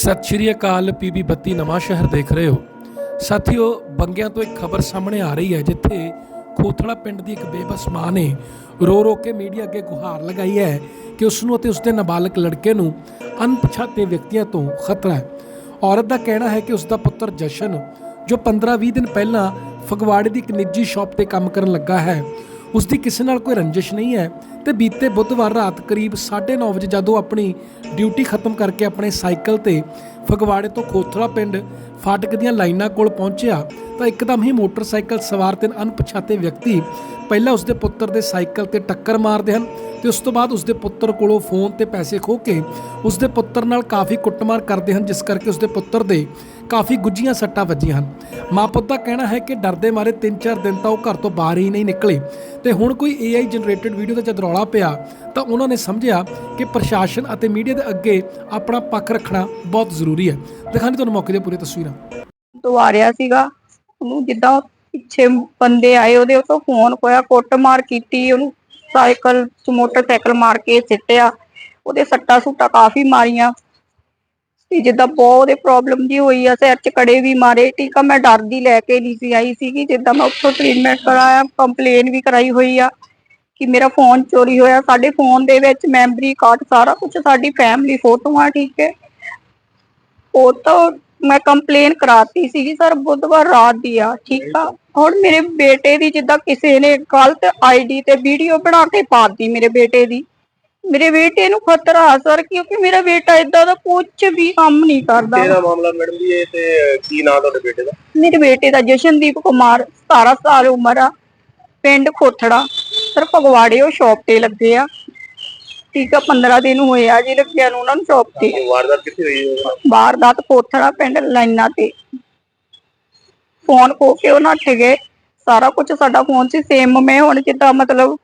ਸਤਿ ਸ਼੍ਰੀ ਅਕਾਲ ਪੀਬੀ ਬੱਤੀ ਨਵਾਂ ਸ਼ਹਿਰ ਦੇਖ ਰਹੇ ਹੋ। ਸਾਥੀਓ, ਬੰਗਿਆਂ ਤੋਂ ਇੱਕ ਖਬਰ ਸਾਹਮਣੇ ਆ ਰਹੀ ਹੈ, ਜਿੱਥੇ ਖੋਥੜਾ ਪਿੰਡ ਦੀ ਇੱਕ ਬੇਬਸ ਮਾਂ ਨੇ ਰੋ ਰੋ ਕੇ ਮੀਡੀਆ ਅੱਗੇ ਗੁਹਾਰ ਲਗਾਈ ਹੈ ਕਿ ਉਸ ਨੂੰ ਅਤੇ ਉਸ ਦੇ ਨਾਬਾਲਗ ਲੜਕੇ ਨੂੰ ਅਣਪਛਾਤੇ ਵਿਅਕਤੀਆਂ ਤੋਂ ਖਤਰਾ ਹੈ। ਔਰਤ ਦਾ ਕਹਿਣਾ ਹੈ ਕਿ ਉਸ ਦਾ ਪੁੱਤਰ ਜਸ਼ਨ, ਜੋ 15-20 ਦਿਨ ਪਹਿਲਾਂ ਫਗਵਾੜੇ ਦੀ ਇੱਕ ਨਿੱਜੀ ਸ਼ਾਪ ਤੇ ਕੰਮ ਕਰਨ ਲੱਗਾ ਹੈ ਉਸ ਦੀ ਕਿਸੇ ਨਾਲ ਕੋਈ ਰੰਜਿਸ਼ ਨਹੀਂ ਹੈ ਤੇ ਬੀਤੇ ਬੁੱਧਵਾਰ ਰਾਤ ਕਰੀਬ 9:30 ਵਜੇ ਜਦੋਂ ਆਪਣੀ ਡਿਊਟੀ ਖਤਮ ਕਰਕੇ ਆਪਣੇ ਸਾਈਕਲ ਤੇ ਫਗਵਾੜੇ ਤੋਂ ਖੋਥਰਾ ਪਿੰਡ ਫਾਟਕ ਦੀਆਂ ਲਾਈਨਾਂ ਕੋਲ ਪਹੁੰਚਿਆ ਤਾਂ ਇੱਕਦਮ ਹੀ ਮੋਟਰਸਾਈਕਲ ਸਵਾਰ ਤਿੰਨ ਅਣਪਛਾਤੇ ਵਿਅਕਤੀ ਪਹਿਲਾਂ ਉਸਦੇ ਪੁੱਤਰ ਦੇ ਸਾਈਕਲ ਤੇ ਟੱਕਰ ਮਾਰਦੇ ਹਨ ਤੇ ਉਸ ਤੋਂ ਬਾਅਦ ਉਸਦੇ ਪੁੱਤਰ ਕੋਲੋਂ ਫੋਨ ਤੇ ਪੈਸੇ ਖੋਹ ਕੇ ਉਸਦੇ ਪੁੱਤਰ ਨਾਲ ਕਾਫੀ ਕੁੱਟਮਾਰ ਕਰਦੇ ਹਨ, ਜਿਸ ਕਰਕੇ ਉਸਦੇ ਪੁੱਤਰ ਦੇ ਕਾਫੀ ਗੁੱਝੀਆਂ ਸੱਟਾਂ ਵੱਜੀਆਂ ਹਨ। ਮਾਂ ਪੁੱਤ ਦਾ ਕਹਿਣਾ ਹੈ ਕਿ ਡਰਦੇ ਮਾਰੇ 3-4 ਦਿਨ ਤਾਂ ਉਹ ਘਰ ਤੋਂ ਬਾਹਰ ਹੀ ਨਹੀਂ ਨਿਕਲੇ ਤੇ ਹੁਣ ਕੋਈ AI ਜਨਰੇਟਡ ਵੀਡੀਓ ਦਾ ਜਦ ਰੌਲਾ ਪਿਆ ਤਾਂ ਉਹਨਾਂ ਨੇ ਸਮਝਿਆ ਕਿ ਪ੍ਰਸ਼ਾਸਨ ਅਤੇ ਮੀਡੀਆ ਦੇ ਅੱਗੇ ਆਪਣਾ ਪੱਖ ਰੱਖਣਾ ਬਹੁਤ ਜ਼ਰੂਰੀ ਹੈ। ਦਿਖਾਣੀ ਤੁਹਾਨੂੰ ਮੌਕੇ ਦੀਆਂ ਪੂਰੀਆਂ ਤਸਵੀਰਾਂ। ਤੋਂ ਸੀਗਾ। ਉਹਨੂੰ ਜਿੱਦਾਂ ਪਿੱਛੇ ਬੰਦੇ ਆਏ, ਉਹਦੇ ਉਹ ਤੋਂ ਫੋਨ ਕੋਇਆ ਕੁੱਟਮਾਰ ਕੀਤੀ, ਉਹਨੂੰ ਸਾਈਕਲ ਚ ਮੋਟਰਸਾਈਕਲ ਮਾਰ ਕੇ ਸਿੱਟਿਆ। ਉਹਦੇ ਸੱਟਾਂ ਸੁੱਟਾਂ ਕਾਫੀ ਮਾਰੀਆਂ। ਤੇ ਜਿੱਦਾਂ ਬਹੁਤ ਉਹਦੇ ਪ੍ਰੋਬਲਮ ਜੀ ਹੋਈ ਆ, ਸਿਰ ਚ ਕੜੇ ਵੀ ਮਾਰੇ। ਠੀਕ ਆ, ਮੈਂ ਡਰਦੀ ਲੈ ਕੇ ਨਹੀਂ ਸੀ ਆਈ ਸੀਗੀ। ਜਿੱਦਾਂ ਮੈਂ ਉੱਥੋਂ ਟ੍ਰੀਟਮੈਂਟ ਕਰਾਇਆ ਕੰਪਲੇਨ ਵੀ ਕਰਾਈ ਹੋਈ ਆ ਕਿ ਮੇਰਾ ਫੋਨ ਚੋਰੀ ਹੋਇਆ। ਸਾਡੇ ਫੋਨ ਦੇ ਵਿੱਚ ਮੈਮਰੀ ਕਾਰਡ ਸਾਰਾ ਕੁਝ ਸਾਡੀ ਫੈਮਿਲੀ ਫੋਟੋਆਂ, ਠੀਕ ਹੈ। ਉਹ ਤਾਂ ਮੈਂ ਕੰਪਲੇਨ ਕਰਾਤੀ ਸੀਗੀ ਸਰ ਬੁੱਧਵਾਰ ਰਾਤ ਦੀ ਆ ਠੀਕ ਆ? ਹੁਣ ਮੇਰੇ ਬੇਟੇ ਦੀ ਜਿੱਦਾਂ ਕਿਸੇ ਨੇ ਗਲਤ ਆਈਡੀ ਤੇ ਵੀਡੀਓ ਬਣਾ ਕੇ ਪਾਤੀ ਮੇਰੇ ਬੇਟੇ ਦੀ। ਮੇਰੇ ਬੇਟੇ ਨੂੰ ਖਤਰਾ ਆ ਸਰ ਕਿਉਂਕਿ ਮੇਰਾ ਬੇਟਾ ਇਦਾਂ ਦਾ ਕੁਝ ਵੀ ਕੰਮ ਨਹੀਂ ਕਰਦਾ। ਕਿਹੜਾ ਮਾਮਲਾ ਮੈਡਮ ਜੀ ਇਹ ਤੇ ਕੀ ਨਾਂ ਤੁਹਾਡੇ ਬੇਟੇ ਦਾ? ਮੇਰੇ ਬੇਟੇ ਦਾ ਜਸ਼ਨਦੀਪ ਕੁਮਾਰ 17 ਸਾਲ ਉਮਰ ਆ ਪਿੰਡ ਖੋਥੜਾ। ਸਰ ਫਗਵਾੜੇ ਉਹ ਸ਼ੌਪ ਤੇ ਲੱਗੇ ਆ। ਠੀਕ ਆ 15 ਦਿਨ ਹੋਏ ਆ ਜੀ ਲੱਗਿਆ ਨੂੰ ਉਹਨਾਂ ਨੂੰ ਸ਼ੌਪ ਤੇ। ਵਾਰਦਾਤ ਕਿੱਥੇ ਹੋਈ ਹੈ? ਵਾਰਦਾਤ ਕੋਥੜਾ ਪਿੰਡ ਲਾਈਨਾਂ ਤੇ। ਫੋਨ ਖੋ ਕੇ ਉਹ ਨੱਠ ਗਏ। ਸਾਰਾ ਕੁਝ ਸਾਡਾ ਫੋਨ ਸੀ ਸੇਮ ਮੈਂ ਹੁਣ ਜਿੱਦਾਂ ਮਤਲਬ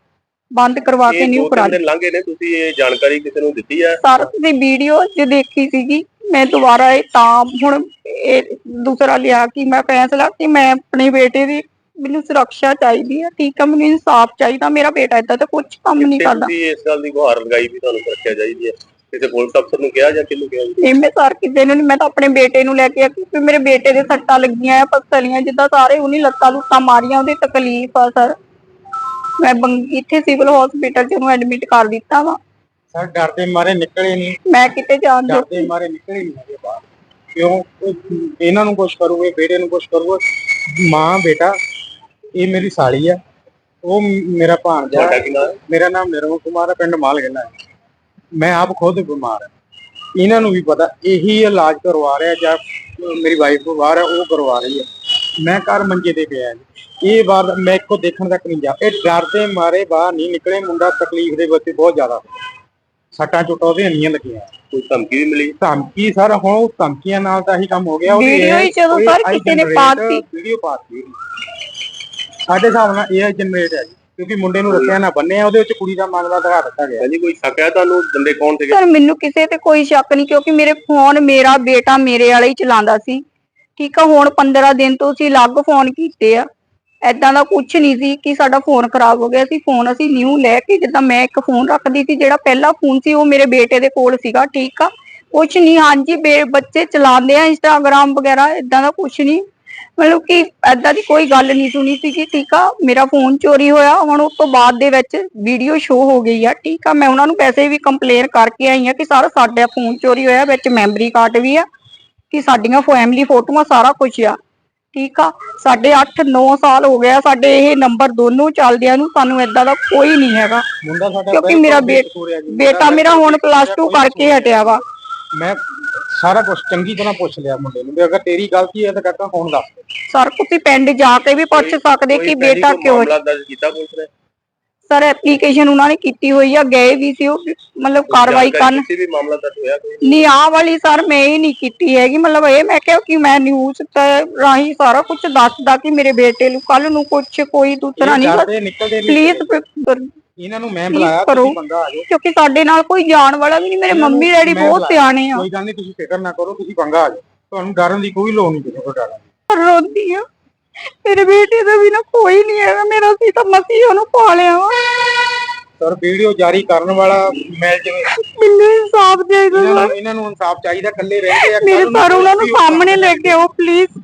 ਬੰਦ ਕਰਵਾ ਕੇ ਨਿਊ ਦੋ ਕਰਾ ਦਿਨ ਲੰਘੇ ਨੇ ਤੁਸੀਂ ਇਹ ਜਾਣਕਾਰੀ ਕਿਸੇ ਨੂੰ ਦਿੱਤੀ ਹੈ ਸਾਰਾ ਦੀ ਵੀਡੀਓ ਜੇ ਦੇਖੀ ਸੀਗੀ ਮੈਂ ਦੁਬਾਰਾ ਇਹ ਤਾਂ ਹੁਣ ਇਹ ਦੂਸਰਾ ਲਿਆ ਕਿ ਮੈਂ ਫੈਸਲਾ ਕਿ ਮੈਂ ਆਪਣੇ ਬੇਟੇ ਦੀ ਮੈਨੂੰ ਸੁਰੱਖਿਆ ਚਾਹੀਦੀ ਹੈ ਠੀਕ ਹੈ ਮੈਨੂੰ ਇਨਸਾਫ ਚਾਹੀਦਾ ਮੇਰਾ ਬੇਟਾ ਏਦਾਂ ਤਾਂ ਕੁਝ ਕੰਮ ਨਹੀਂ ਕਰਦਾ। ਤੁਸੀਂ ਇਸ ਗੱਲ ਦੀ ਗੁਹਾਰ ਲਗਾਈ ਵੀ ਤੁਹਾਨੂੰ ਸੁਰੱਖਿਆ ਚਾਹੀਦੀ ਹੈ। ਕਿਸੇ ਪੁਲਿਸ ਅਫਸਰ ਨੂੰ ਕਿਹਾ ਜਾਂ ਕਿਹਨੂੰ ਕਿਹਾ ਜੀ? ਨਹੀਂ ਮੈਂ ਸਰ ਕਿਤੇ ਨੂੰ ਮੈਂ ਤਾਂ ਆਪਣੇ ਬੇਟੇ ਨੂੰ ਲੈ ਕੇ ਆ ਕਿਉਂਕਿ ਮੇਰੇ ਬੇਟੇ ਦੇ ਸੱਟਾਂ ਲੱਗੀਆਂ ਆ ਪਸਲੀਆਂ ਜਿੱਦਾਂ ਸਾਰੇ ਉਹਨੇ ਲੱਤਾਂ ਲੁੱਤਾਂ ਮਾਰੀਆਂ ਉਹਦੀ ਤਕਲੀਫ ਆ ਸਰ। ਮੈਂ ਬੰਗ- ਇੱਥੇ ਸਿਵਲ ਹਸਪੀਟਲ ਚ ਉਹਨੂੰ ਐਡਮਿਟ ਕਰ ਦਿੱਤਾ ਵਾ। ਸਰ ਡਰਦੇ ਮਾਰੇ ਨਿਕਲੇ ਨਹੀਂ। ਮੈਂ ਕਿਤੇ ਜਾਣ ਜੋ ਡਰਦੇ ਮਾਰੇ ਨਿਕਲੇ ਨਹੀਂ ਹੈਗੇ ਬਾਹਰ। ਕਿਉਂ? ਉਹ ਇਹਨਾਂ ਨੂੰ ਕੁਛ ਕਰੂਗੇ ਬੇਟੇ ਨੂੰ ਕੁਛ ਕਰੂਗਾ ਮਾਂ ਬੇਟਾ ਇਹ ਮੇਰੀ ਸਾਲੀ ਆ। ਉਹ ਮੇਰਾ ਭਾਣਜਾ ਤੁਹਾਡਾ ਕੀ ਨਾਮ? ਹੈ ਮੇਰਾ ਨਾਮ ਨਿਰਮਲ ਕੁਮਾਰ ਹੈ ਪਿੰਡ ਮਾਲਗੰਨਾ ਹੈ ਮੈਂ ਆਪ ਖੁਦ ਬਿਮਾਰ ਹਾਂ ਇਹਨਾਂ ਨੂੰ ਵੀ ਪਤਾ ਇਹੀ ਇਲਾਜ ਕਰਵਾ ਰਿਹਾ ਜਾਂ ਮੇਰੀ ਵਾਈਫ ਬਾਹਰ ਹੈ ਉਹ ਕਰਵਾ ਰਹੀ ਹੈ ਮੈਂ ਘਰ ਮੰਜੇ ਤੇ ਪਿਆ ਜੀ। ਇਹ ਵਾਰ ਮੈਂ ਇੱਕੋ ਦੇਖਣ ਤੱਕ ਨਹੀਂ ਜਾ। ਇਹ ਡਰਦੇ ਮਾਰੇ ਬਾਹਰ ਨਹੀਂ ਨਿਕਲੇ ਮੁੰਡਾ ਤਕਲੀਫ ਦੇ ਵਿੱਚ ਬਹੁਤ ਜ਼ਿਆਦਾ। ਸੱਟਾਂ ਚੋਟਾਂ ਉਹਦੇ ਨਹੀਂ ਲੱਗੀਆਂ। ਕੋਈ ਧਮਕੀ ਵੀ ਮਿਲੀ? ਧਮਕੀ ਸਰ ਹੁਣ ਉਹ ਧਮਕੀਆਂ ਨਾਲ ਤਾਂ ਹੀ ਕੰਮ ਹੋ ਗਿਆ। ਵੀਡੀਓ ਹੀ ਜਦੋਂ ਸਰ ਕਿਸੇ ਨੇ ਪਾਤੀ। ਵੀਡੀਓ ਪਾਤੀ। ਸਾਡੇ ਹਿਸਾਬ ਨਾਲ ਇਹ ਜਨਰੇਟ ਹੈ ਜੀ ਕਿਉਂਕਿ ਮੁੰਡੇ ਨੂੰ ਰੱਖਿਆ ਨਾ ਬੰਨੇ ਆ ਉਹਦੇ ਵਿੱਚ ਕੁੜੀ ਦਾ ਮਾਮਲਾ ਦਿਖਾ ਦਿੱਤਾ ਗਿਆ। ਹਾਂਜੀ ਕੋਈ ਸ਼ੱਕ ਹੈ ਤੁਹਾਨੂੰ ਬੰਦੇ ਕੌਣ ਸੀਗੇ? ਸਰ ਮੈਨੂੰ ਕਿਸੇ ਤੇ ਕੋਈ ਸ਼ੱਕ ਨਹੀਂ ਕਿਉਂਕਿ ਮੇਰੇ ਫੋਨ ਮੇਰਾ ਬੇਟਾ ਮੇਰੇ ਵਾਲਾ ਹੀ ਚਲਾਉਂਦਾ ਸੀ। ਠੀਕ ਆ ਹੁਣ 15 ਦਿਨ ਤੋਂ ਅਸੀਂ ਅਲੱਗ ਫੋਨ ਕੀਤੇ ਆ। ਐਦਾਂ ਦਾ ਕੁਝ ਨਹੀਂ ਸੀ ਕਿ ਸਾਡਾ ਫੋਨ ਖਰਾਬ ਹੋ ਗਿਆ। ਸੀ ਫੋਨ ਅਸੀਂ ਨਿਊ ਲੈ ਕੇ ਜਿੱਦਾਂ ਮੈਂ ਇੱਕ ਫੋਨ ਰੱਖਦੀ ਸੀ ਜਿਹੜਾ ਪਹਿਲਾ ਫੋਨ ਸੀ ਉਹ ਮੇਰੇ ਬੇਟੇ ਦੇ ਕੋਲ ਸੀਗਾ ਠੀਕ ਆ। ਕੁਝ ਨਹੀਂ ਹਾਂਜੀ ਬੇ- ਬੱਚੇ ਚਲਾਉਂਦੇ ਆ ਇੰਸਟਾਗ੍ਰam ਵਗੈਰਾ ਇਦਾਂ ਦਾ ਕੁਝ ਨਹੀਂ। ਮਤਲਬ ਕਿ ਐਦਾਂ ਦੀ ਕੋਈ ਗੱਲ ਨਹੀਂ ਸੁਣੀ ਸੀ ਕਿ ਠੀਕ ਆ ਮੇਰਾ ਫੋਨ ਚੋਰੀ ਹੋਇਆ ਹੁਣ ਉਸ ਤੋਂ ਬਾਅਦ ਦੇ ਵਿੱਚ ਵੀਡੀਓ ਸ਼ੋ ਹੋ ਗਈ ਆ ਠੀਕ ਆ ਮੈਂ ਉਹਨਾਂ ਨੂੰ ਪੈਸੇ ਵੀ ਕੰਪਲੇਨ ਕਰਕੇ ਆਈ ਆ ਕਿ ਸਾਰਾ ਸਾਡਾ ਫੋਨ ਚੋਰੀ ਹੋਇਆ ਵਿੱਚ ਮੈਮਰੀ ਕਾਰਡ ਵੀ ਆ ਕਿ ਸਾਡੀਆਂ ਫੈਮਿਲੀ ਫੋਟੋਆਂ ਸਾਰਾ ਕੁਝ ਆ ਠੀਕ ਆ ਸਾਡੇ 8-9 ਸਾਲ ਹੋ ਗਿਆ ਸਾਡੇ ਇਹ ਨੰਬਰ ਦੋਨੋਂ ਚੱਲਦਿਆਂ ਨੂੰ ਸਾਨੂੰ ਐਦਾਂ ਦਾ ਕੋਈ ਨਹੀਂ ਹੈਗਾ ਮੁੰਡਾ ਸਾਡਾ ਕਿਉਂਕਿ ਮੇਰਾ। ਬੇਟਾ ਮੇਰਾ ਹੁਣ ਪਲੱਸ 2 ਕਰਕੇ ਹਟਿਆ ਵਾ ਮੈਂ ਸਾਰਾ ਕੁਝ ਚੰਗੀ ਤਰ੍ਹਾਂ ਪੁੱਛ ਲਿਆ ਮੁੰਡੇ ਨੂੰ ਵੀ ਅਗਰ ਤੇਰੀ ਗਲਤੀ ਹੈ ਤਾਂ ਕਾਕਾ ਫੋਨ ਦੱਸ। ਦੇ। ਸਰ ਤੁਸੀਂ ਪਿੰਡ ਜਾ ਕੇ ਵੀ ਪੁੱਛ ਸਕਦੇ ਕਿ ਬੇਟਾ ਕਿਉਂ ਮਾਮਲਾ ਦਰਜ ਕੀਤਾ ਪੁਲਿਸ ਨੇ? ਸਰ ਐਪਲੀਕੇਸ਼ਨ ਉਹਨਾਂ ਨੇ ਕੀਤੀ ਹੋਈ ਆ ਗਏ ਵੀ ਸੀ ਉਹ ਮਤਲਬ ਕਾਰਵਾਈ ਕਰਨ। ਕਿਸੇ ਵੀ ਮਾਮਲਾ ਦਰਜ ਹੋਇਆ ਕੋਈ? ਨਹੀਂ ਆਹ ਵਾਲੀ ਸਰ ਮੈਂ ਹੀ ਨਹੀਂ ਕੀਤੀ ਹੈਗੀ ਮਤਲਬ ਇਹ ਮੈਂ ਕਿਹਾ ਕਿ ਮੈਂ ਨਿਊਜ਼ ਤੇ ਰਾਹੀਂ ਸਾਰਾ ਕੁਝ ਦੱਸਦਾ ਕਿ ਮੇਰੇ ਬੇਟੇ ਨੂੰ ਕੱਲ ਨੂੰ ਕੁਝ ਕੋਈ ਦੂਸਰਾ ਨਿਕਲਦੇ ਨਹੀਂ ਪਲੀਜ਼ ਇਹਨਾਂ ਨੂੰ ਮੈਂ ਬੁਲਾਇਆ ਕਰੋ। ਤੁਸੀਂ ਬੰਦਾ ਆ ਜਾਓ। ਕਿਉਂਕਿ ਸਾਡੇ ਨਾਲ ਕੋਈ ਜਾਣ ਵਾਲਾ ਵੀ ਨਹੀਂ ਮੇਰੇ ਇਹਨਾਂ ਨੂੰ ਮੰਮੀ ਡੈਡੀ ਮੈਂ ਬਹੁਤ ਬੁਲਾਇਆ। ਸਿਆਣੇ ਆ। ਕੋਈ ਗੱਲ ਨਹੀਂ ਤੁਸੀਂ ਫਿਕਰ ਨਾ ਕਰੋ ਤੁਸੀਂ ਬੰਗਾ ਆ ਜਾਓ। ਤੁਹਾਨੂੰ ਡਰਨ ਦੀ ਕੋਈ ਲੋੜ ਨਹੀਂ ਕਿਸੇ ਕੋਲ ਡਰਨ ਦੀ। ਰੋਂਦੀ ਆ। ਮੇਰੇ ਬੇਟੇ ਦਾ ਵੀ ਨਾ ਕੋਈ ਨਹੀਂ ਹੈਗਾ ਮੇਰਾ ਸੀ ਤਾਂ ਮਸੀ ਉਹਨੂੰ ਪਾਲਿਆ ਵਾ। ਸਰ ਵੀਡੀਓ ਜਾਰੀ ਕਰਨ ਵਾਲਾ ਮਿਲ ਜਵੇ ਮੈਨੂੰ ਇਨਸਾਫ ਚਾਹੀਦਾ ਇਹਨਾਂ ਨੂੰ ਇਹਨਾਂ ਨੂੰ ਇਨਸਾਫ ਚਾਹੀਦਾ ਇਕੱਲੇ ਰਹਿੰਦੇ ਆ ਮੇਰੇ ਸਰ ਉਹਨਾਂ ਨੂੰ ਸਾਹਮਣੇ ਲੈ ਕੇ ਆਓ ਪਲੀਜ਼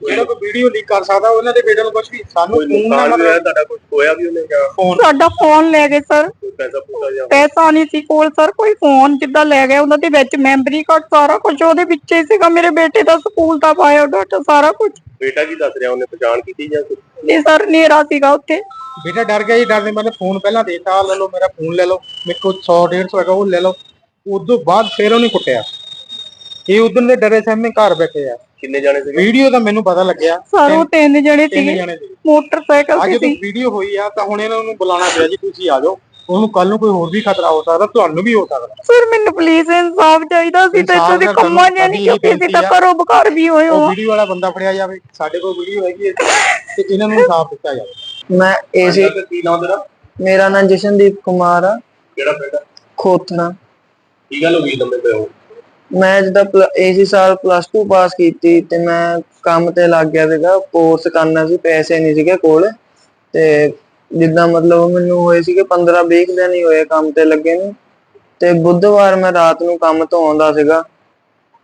ਜਿਹੜਾ ਕੋਈ ਵੀਡੀਓ ਲੀਕ ਕਰ ਸਕਦਾ ਉਹਨਾਂ ਦੇ ਬੇਟੇ ਨੂੰ ਕੁਝ ਵੀ ਸਾਨੂੰ ਕੋਈ ਫੋਨ ਨੁਕਸਾਨ ਨਾ ਹੋਇਆ ਤੁਹਾਡਾ ਕੁਝ ਹੋਇਆ ਵੀ ਉਹਨੇ ਜਾਂ ਫੋਨ ਸਾਡਾ ਫੋਨ ਲੈ ਗਏ ਸਰ ਕੋਈ ਪੈਸਾ ਪੂਸਾ ਜਾਂ ਪੈਸਾ ਨਹੀਂ ਸੀ ਕੋਲ ਸਰ ਕੋਈ ਫੋਨ ਜਿੱਦਾਂ ਲੈ ਗਿਆ ਉਹਨਾਂ ਦੇ ਵਿੱਚ ਮੈਮਰੀ ਕਾਰਡ ਸਾਰਾ ਕੁਝ ਉਹਦੇ ਵਿੱਚ ਹੀ ਸੀਗਾ। ਮੇਰੇ ਬੇਟੇ ਦਾ ਸਕੂਲ ਦਾ ਬਾਇਓਡਾਟਾ ਸਾਰਾ ਕੁਝ ਬੇਟਾ ਕੀ ਦੱਸ ਰਿਹਾ ਉਹਨੇ ਪਛਾਣ ਕੀਤੀ ਜਾਂ ਕੁਛ? ਇਹ ਸਰ ਨੇਰਾ ਸੀਗਾ ਉੱਥੇ। ਬੇਟਾ ਡਰ ਗਿਆ ਜੀ ਡਰਦੇ ਮੈंने ਫੋਨ ਪਹਿਲਾਂ ਦੇਤਾ ਲੈ ਲਓ ਮੇਰਾ ਫੋਨ ਲੈ ਲਓ। ਮੇਰੇ ਕੋਲ 100 150 ਹੈਗਾ ਉਹ ਲੈ ਲਓ। ਉਦੋਂ ਬਾਅਦ ਫਿਰ ਉਹਨੇ ਕੁੱਟਿਆ। ਇਹ ਉਦੋਂ ਦੇ ਡਰੇ ਸਾਹਮਣੇ ਘਰ ਬੈਠੇ ਆ। ਕਿੰਨੇ ਜਾਣੇ ਸੀਗੇ? ਵੀਡੀਓ ਦਾ ਮੈਨੂੰ ਪਤਾ ਲੱਗਿਆ। ਸਰ ਉਹ ਤਿੰਨ ਜਣੇ ਤਿੰਨ ਸੀਗੇ। ਜਣੇ ਸੀ ਮੋਟਰਸਾਈਕਲ ਅੱਜ ਤੇ ਸੀ। ਵੀਡੀਓ ਹੋਈ ਆ ਤਾਂ ਹੁਣ ਇਹਨਾਂ ਨੂੰ ਬੁਲਾਣਾ ਪਿਆ ਜੀ ਤੁਸੀਂ ਆ ਜਾਓ। ਉਹਨੂੰ ਕੱਲ ਨੂੰ ਕੋਈ ਹੋਰ ਵੀ ਖਤਰਾ ਹੋ ਸਕਦਾ ਤੁਹਾਨੂੰ ਵੀ ਹੋ ਸਕਦਾ। ਸਰ ਮੈਨੂੰ ਪੁਲਿਸ ਇਨਸਾਫ ਚਾਹੀਦਾ ਸੀ ਤੇ ਇਨਸਾਫ਼ ਇੱਥੇ ਦਾ ਕੰਮਾਂ ਸਾਨੂੰ ਜਾਨੀ ਸਾਡੀ ਕਿਉਂਕਿ ਅਸੀਂ ਤਾਂ ਬੇਨਤੀ ਆ। ਵੀ ਹੋਏ ਉਹ ਹੋ ਵੀਡੀਓ ਵਾਲਾ ਬੰਦਾ ਫੜਿਆ ਜਾਵੇ ਸਾਡੇ ਕੋਲ ਵੀਡੀਓ ਹੈਗੀ ਹੈ ਤੇ ਇਹਨਾਂ ਨੂੰ ਇਨਸਾਫ ਦਿੱਤਾ ਜਾਵੇ। ਮੈਂ ਏਸੀ ਤੇ ਕੀ ਨਾਮ ਤੇਰਾ? ਮੇਰਾ ਨਾਮ ਜਸ਼ਨਦੀਪ ਕੁਮਾਰ ਆ। ਕਿਹੜਾ ਪਿੰਡ ਆ? ਖੋਥਣਾ ਕੀ ਗੱਲ ਹੋ ਗਈ ਲੰਮੇ ਪਏ ਹੋ? ਮੈਂ ਜਿੱਦਾਂ ਏਸੀ ਸਾਲ ਪਲੱਸ 2 ਪਾਸ ਕੀਤੀ ਤੇ ਮੈਂ ਕੰਮ ਤੇ ਲੱਗ ਗਿਆ ਸੀਗਾ ਕੋਰਸ ਕਰਨਾ ਸੀ, ਪੈਸੇ ਨਹੀਂ ਸੀਗੇ ਕੋਲ ਤੇ ਜਿੱਦਾਂ ਮਤਲਬ ਮੈਨੂੰ ਹੋਏ ਸੀਗੇ 15 20 ਦਿਨ ਹੀ ਹੋਏ ਕੰਮ ਤੇ ਲੱਗੇ ਨੂੰ ਤੇ ਬੁੱਧਵਾਰ ਮੈਂ ਰਾਤ ਨੂੰ ਕੰਮ ਤੋਂ ਆਉਂਦਾ ਸੀਗਾ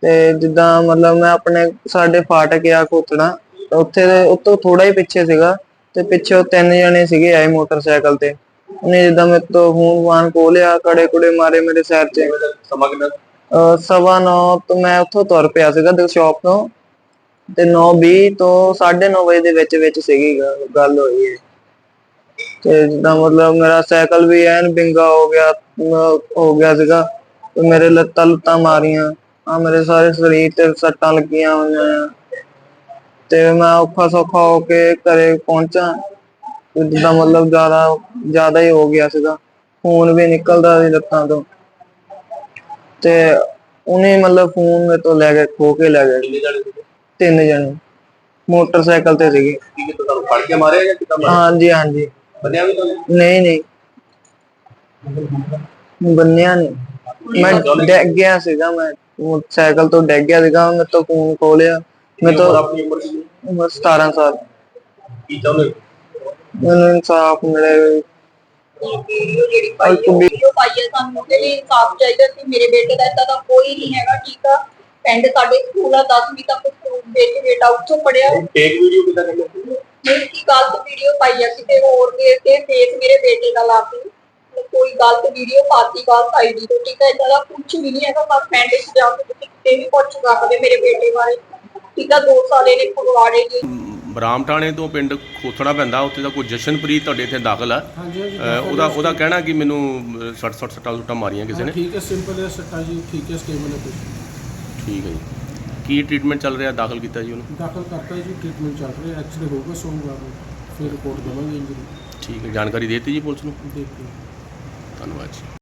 ਤੇ ਜਿੱਦਾਂ ਮਤਲਬ ਮੈਂ ਆਪਣੇ ਸਾਡੇ ਫਾਟਕ ਆ ਖੋਤੜਾ ਉੱਥੇ ਦੇ ਉੱਤੋਂ ਥੋੜਾ ਹੀ ਪਿੱਛੇ ਸੀਗਾ ਤੇ ਪਿੱਛੇ ਤਿੰਨ ਜਣੇ ਸੀਗੇ ਆਏ ਮੋਟਰਸਾਈਕਲ ਤੇ। ਉਹਨੇ ਜਿੱਦਾਂ ਮੇਰੇ ਤੋਂ ਫੋਨ ਵਾਨ ਕੋਲਿਆ ਕੜੇ ਕੁੜੇ ਮਾਰੇ ਮੇਰੇ ਸਿਰ 'ਚ ਸਮਾਂ ਸਵਾ ਨੌ ਤੋਂ ਮੈਂ ਉੱਥੋਂ ਤੁਰ ਪਿਆ ਸੀਗਾ ਦੇ ਸ਼ਾਪ ਤੋਂ ਤੇ 9:20 ਤੋਂ 9:30 ਵਜੇ ਦੇ ਵਿੱਚ ਵਿੱਚ ਸੀਗੀ ਗੱਲ ਹੋਈ ਹੈ ਤੇ ਜਿੱਦਾਂ ਮਤਲਬ ਮੇਰਾ ਸਾਈਕਲ ਵੀ ਐਨ ਬਿੰਗਾ ਹੋ ਗਿਆ ਹੋ ਗਿਆ ਸੀਗਾ ਤੇ ਮੇਰੇ ਲੱਤਾਂ ਲੁੱਤਾਂ ਮਾਰੀਆਂ, ਆ ਮੇਰੇ ਸਾਰੇ ਸਰੀਰ ਤੇ ਸੱਟਾਂ ਲੱਗੀਆਂ ਹੋਈਆਂ ਤੇ ਮੈਂ ਔਖਾ ਸੌਖਾ ਹੋ ਕੇ ਘਰੇ ਪਹੁੰਚਾ, ਜਿੱਦਾਂ ਮਤਲਬ ਜ਼ਿਆਦਾ ਜ਼ਿਆਦਾ ਹੀ ਹੋ ਗਿਆ ਸੀਗਾ। ਖੂਨ ਵੀ ਨਿਕਲਦਾ ਸੀ ਲੱਤਾਂ ਤੋਂ। ਤੇ ਉਹਨੇ ਮਤਲਬ ਫੋਨ ਮੇਰੇ ਤੋਂ ਲੈ ਕੇ ਖੋ ਕੇ ਲੈ ਗਏ। ਕਿੰਨੇ ਜਾਣੇ ਸੀਗੇ? ਤਿੰਨ ਜਣੇ। ਮੋਟਰਸਾਈਕਲ ਤੇ ਸੀਗੇ। ਕੀ ਕਿਤੇ ਤੁਹਾਨੂੰ? ਫੜ ਕੇ ਮਾਰਿਆ ਜਾਂ ਕਿੱਦਾਂ ਮਾਰਿਆ? ਹਾਂਜੀ ਹਾਂਜੀ। ਬੰਨਿਆ ਵੀ ਤੁਹਾਨੂੰ? ਨਹੀਂ ਨਹੀਂ। ਬੰਨਿਆ ਨਹੀਂ। ਮੈਂ ਡਿੱਗ ਗਿਆ ਸੀਗਾ ਮੈਂ। ਮੋਟਰਸਾਈਕਲ ਤੋਂ ਡਿੱਗ ਗਿਆ ਸੀਗਾ। ਮੇਰੇ ਤੋਂ ਫੋਨ ਖੋਲਿਆ ਮੈਂ ਕਿੰਨੀ ਉਮਰ ਤਾਂ ਆਪਣੀ ਉਮਰ ਕਿੰਨੀ? ਉਮਰ 17 ਸਾਲ। ਕੀ ਚਾਹੁੰਦੇ ਮੈਨੂੰ ਇਨਸਾਫ ਮਿਲੇ। ਜਿਹੜੀ ਪਾਈ ਹੈ, ਵੀਡੀਓ ਪਾਈ ਹੈ ਸਾਨੂੰ। ਉਹਦੇ ਲਈ ਇਨਸਾਫ ਚਾਹੀਦਾ ਸੀ। ਮੇਰੇ ਬੇਟੇ ਦਾ ਏਦਾਂ ਦਾ ਕੋਈ ਨਹੀਂ ਹੈਗਾ ਠੀਕ ਆ। ਪਿੰਡ ਸਾਡੇ ਸਕੂਲ ਆ 10ਵੀਂ ਤੱਕ ਬੇਟੇ ਬੇਟਾ ਉੱਥੋਂ ਪੜਿਆ। ਫੇਕ ਵੀਡੀਓ ਕਿੱਦਾਂ ਕਰਦੇ ਮੇਰੀ ਕੀ ਗਲਤ ਵੀਡੀਓ ਪਾਈ ਆ ਕਿਤੇ ਹੋਰ ਦੇ ਤੇ ਫੇਸ ਮੇਰੇ ਬੇਟੇ ਦਾ ਲਾ ਕੇ ਕੋਈ ਗਲਤ ਵੀਡੀਓ ਪਾਤੀ ਗਲਤ ਆਈਡੀ ਤੋਂ ਠੀਕ ਹੈ ਏਦਾਂ ਦਾ ਕੁਝ ਵੀ ਨਹੀਂ ਹੈਗਾ। ਬਸ ਪਿੰਡ ਵਿੱਚ ਜਾ ਕੇ ਤੁਸੀਂ ਕਿਤੇ ਵੀ ਪੁੱਛ ਸਕਦੇ ਮੇਰੇ ਬੇਟੇ ਬਾਰੇ। ਠੀਕ ਆ ਦੋ ਸਾਲੇ ਨੇ ਫਗਵਾੜੇ ਜੀ ਬਰਾਮ ਠਾਣੇ ਤੋਂ ਪਿੰਡ ਖੋਥੜਾ ਪੈਂਦਾ ਉੱਥੇ ਦਾ ਕੋਈ ਜਸ਼ਨਪ੍ਰੀਤ ਤੁਹਾਡੇ ਇੱਥੇ ਦਾਖਲ ਆ। ਉਹਦਾ ਉਹਦਾ ਕਹਿਣਾ ਕਿ ਮੈਨੂੰ 60 60 ਸੱਟਾਂ ਸੁੱਟਾਂ ਮਾਰੀਆਂ ਕਿਸੇ ਨੇ। ਠੀਕ ਹੈ ਸਿੰਪਲ ਹੈ ਸੱਟਾ ਜੀ ਠੀਕ ਹੈ ਸਟੇਬਲ ਹੈ ਕੁਝ ਠੀਕ ਹੈ ਜੀ। ਕੀ ਟ੍ਰੀਟਮੈਂਟ ਚੱਲ ਰਿਹਾ? ਦਾਖਲ ਕੀਤਾ ਜੀ ਉਹਨੂੰ? ਦਾਖਲ ਕਰਤਾ ਜੀ ਟ੍ਰੀਟਮੈਂਟ ਚੱਲ ਰਿਹਾ ਐਕਸਰੇ ਹੋਊਗਾ ਸੋਮਵਾਰ ਨੂੰ ਫਿਰ ਰਿਪੋਰਟ ਦੇਵਾਂਗੇ ਇੰਜਰੀ ਠੀਕ ਹੈ ਜਾਣਕਾਰੀ ਦੇਤੀ ਜੀ ਪੁਲਿਸ ਨੂੰ? ਦੇਖ ਕੇ ਧੰਨਵਾਦ ਜੀ।